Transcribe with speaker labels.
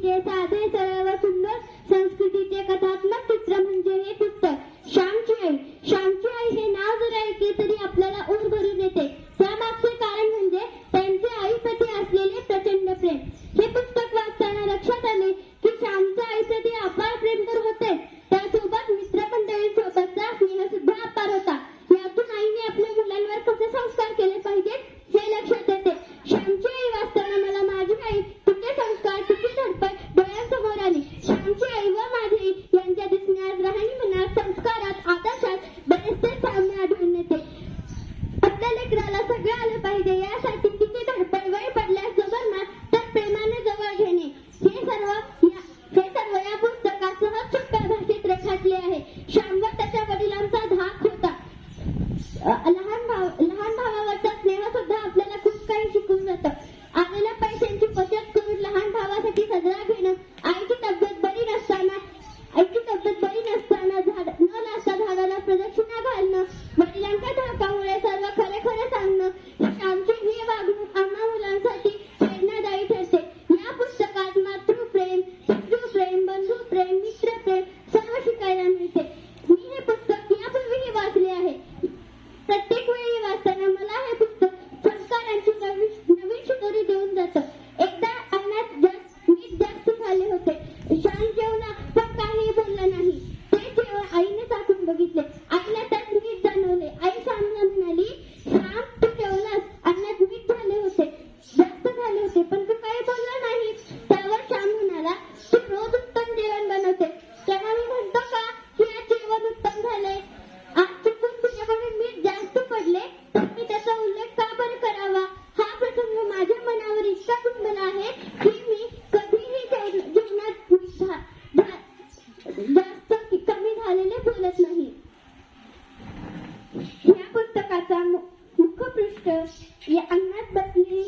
Speaker 1: साधे सरळ व सुंदर संस्कृतीचे कथात्मक श्यामवर त्याच्या वडिलांचा धाक होता. लहान भाव लहान भावावरचा स्नेह सुद्धा आपल्याला खूप काही शिकून जात. आलेल्या पैशांची बचत करून लहान भावासाठी सजरा घेणं आईची तब्येत बरी नसताना आईची तब्येत बरी नसताना झाड न लागता झाडाला प्रदक्षिणा घालणं वडिलांच्या धाकामुळे सर्व खरे खरे सांगणं आमची ही वागणूक आम्हा मुलांसाठी पुस्तकाचा मुखपृष्ठ या अंगणात बसलेली